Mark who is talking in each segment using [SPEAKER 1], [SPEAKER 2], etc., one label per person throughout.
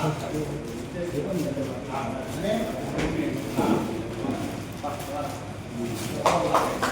[SPEAKER 1] Thank you.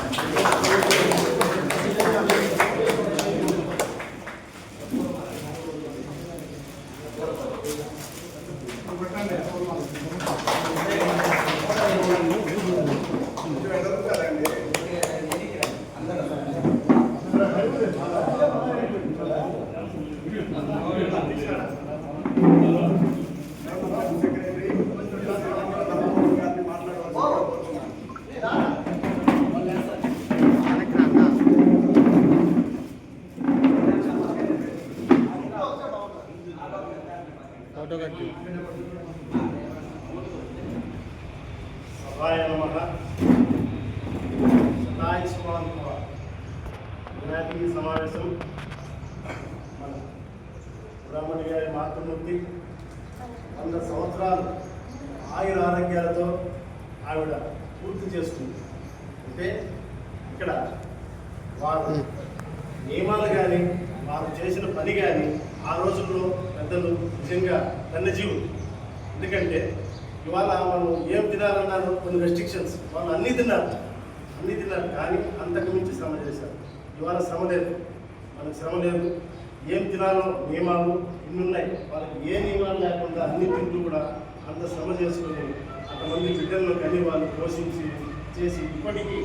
[SPEAKER 1] సహాయ నమః. సహాయ స్వామి వినాయకుడి సమావేశం. మన బ్రాహ్మణి గారి మాతృమూర్తి. వంద సంవత్సరాలు ఆయుర ఆరోగ్యాలతో ఆవిడ పూర్తి చేసుకుంది. అంటే ఇక్కడ వారు నియమాలు కానీ వారు చేసిన పని కానీ ఆ రోజుల్లో పెద్దలు నిజంగా ధన్యజీవులు. ఎందుకంటే ఇవాళ మనం ఏం తినాలన్నారు? కొన్ని రెస్ట్రిక్షన్స్ వాళ్ళు అన్నీ తిన్నారు. అన్నీ తిన్నారు కానీ అంతకు మించి శ్రమ చేశారు. ఇవాళ శ్రమ లేదు. మనకు శ్రమ లేదు. ఏం తినాలో నియమాలు ఇన్ని ఉన్నాయి వాళ్ళకి ఏ నియమాలు లేకుండా అన్ని తింటూ కూడా అంత శ్రమ చేసుకొని అంతమంది బిడ్డలను కని వాళ్ళు పోషించి చేసి ఇప్పటికీ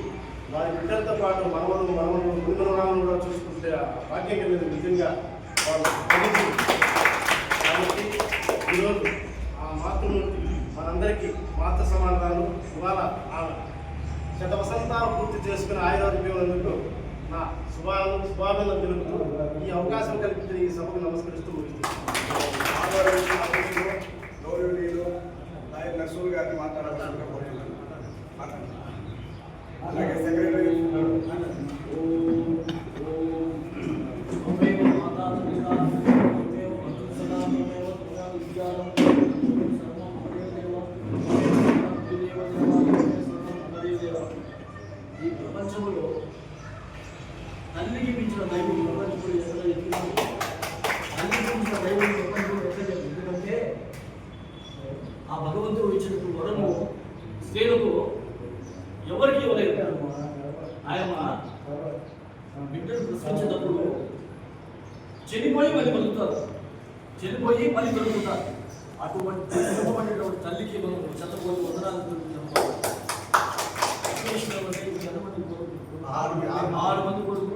[SPEAKER 1] వారి బిడ్డలతో పాటు మనవలు మనవలు ముందు కూడా చూసుకుంటే ఆ భాగ్యం కలిగింది నిజంగా వాళ్ళు కాబట్టి ఈరోజు అందరికీ మాత సమాధానం ఇవాళ ఆమె శత వసంతాలు పూర్తి చేసుకుని ఆయుర్వేదందుకు నా శుభాలు శుభాభినందనలు తెలుపుతూ ఈ అవకాశం కల్పించిన ఈ సభకు నమస్కరిస్తూ ముగిస్తున్నాను.
[SPEAKER 2] గౌరవనీయులు నాయక్ గారిని మాట్లాడాలని
[SPEAKER 3] భగవంతుడు ఇచ్చినటువంటి వరము స్త్రీలకు ఎవరికి ఇవ్వలేదు. ఆయన బిడ్డను ప్రశ్నించేటప్పుడు చనిపోయి మళ్ళీ బతుకుతారు. చనిపోయి మళ్ళీ బతుకుతారు. అటువంటి అటువంటి తల్లికి మనం చెత్తపోయి వందనాలు
[SPEAKER 2] ఆరు ఆరు.
[SPEAKER 3] మంది కొడుకు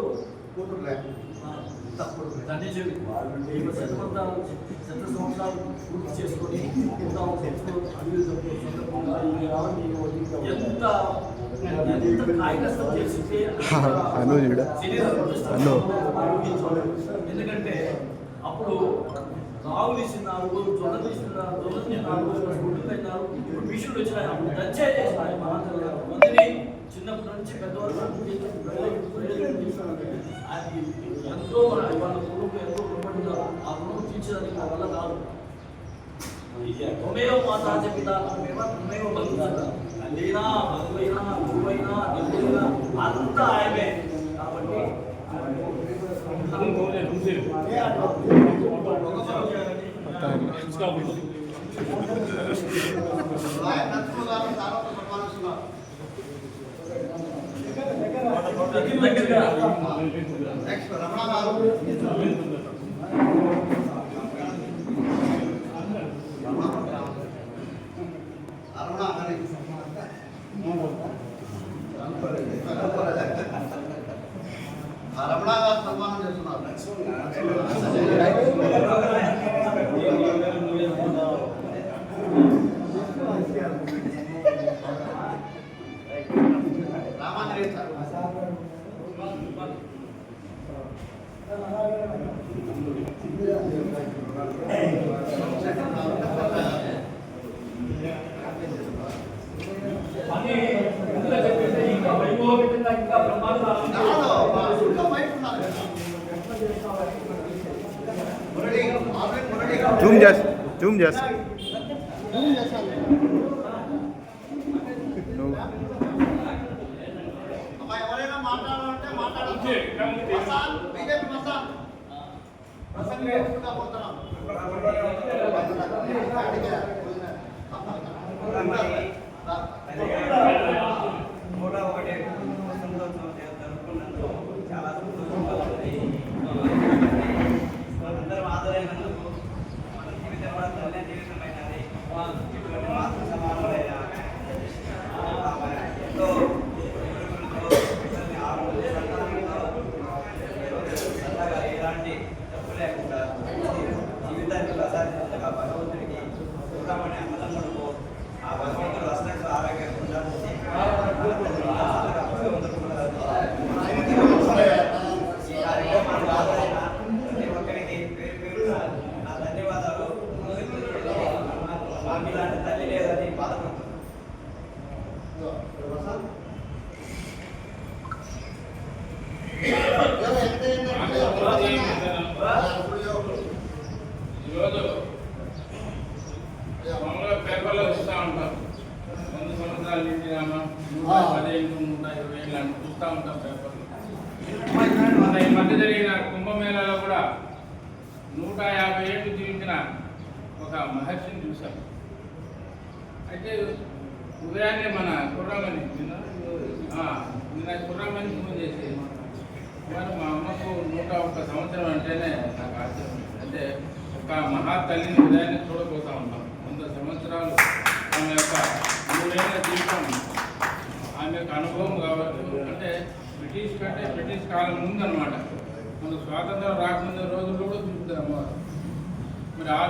[SPEAKER 2] తప్పుడు
[SPEAKER 3] సంవత్సరాలు పూర్తి చేసుకొని ఎంత
[SPEAKER 4] అను చూడు. అను.
[SPEAKER 3] ఎందుకంటే అప్పుడు రావు తీసినారు జొన్న తీసినారు జొన్న తిన్నారు గుడ్డు తిన్నారు ఇప్పుడు మిషన్లు వచ్చినాయి అప్పుడు టచ్ చేసినాయి మందిని చిన్నప్పటి నుంచి పెద్దవాళ్ళు అది ఎంతో మన వాళ్ళ కొడుకు ఎంతో రుణపడినారు ఆ రుణం తీర్చడానికి నా వల్ల కాదు త్వమేవ మాతా చ పితా త్వమేవ త్వమేవ బంధువులు తల్లినా బంధువైనా గురువైనా నిపుణులైనా అంతా ఆయనే కాబట్టి దగ్గర
[SPEAKER 2] దగ్గర రమణ గారు.
[SPEAKER 4] జూమ్ చేస్తా జూమ్ చేస్తా నువ్వు
[SPEAKER 2] అమ్మా, ఎవరైనా మాట్లాడాలంటే మాట్లాడచ్చు మసాన్,
[SPEAKER 5] ఒకటి సంతోషం జరుపుకున్నందుకు చాలా సంతోషంగా ఉంది మనందరం ఆదరైనందుకు మన జీవితం కూడా తల్లి
[SPEAKER 6] ఈరోజు మామూలుగా పేపర్లో చూస్తూ ఉంటాం వంద సంవత్సరాలు నిండినామా నూట పదిహేను నూట ఇరవై ఏళ్ళు అని చూస్తూ ఉంటాం పేపర్లో మన ఈ మధ్య జరిగిన కుంభమేళాలో కూడా నూట యాభై ఏళ్ళు జీవించిన ఒక మహర్షిని చూసాం అయితే ఉదయాన్నే మన కుర్రమని నిన్న ఆ, నిన్న కుర్రమని ఫోన్ చేసి మరి మా అమ్మకు నూట ఒక్క సంవత్సరం అంటేనే నాకు ఆశ్చర్యం. అంటే ఒక మహా తల్లిని చూడబోతా ఉన్నాం. వంద సంవత్సరాలు ఆమె యొక్క మూడేళ్ళ జీవితం ఆమె యొక్క అనుభవం కావచ్చు అంటే బ్రిటిష్ కంటే బ్రిటిష్ కాలం ముందన్నమాట. మన స్వాతంత్రం రాకముందు రోజుల్లో కూడా చూపుతారు అమ్మవారు. మరి ఆ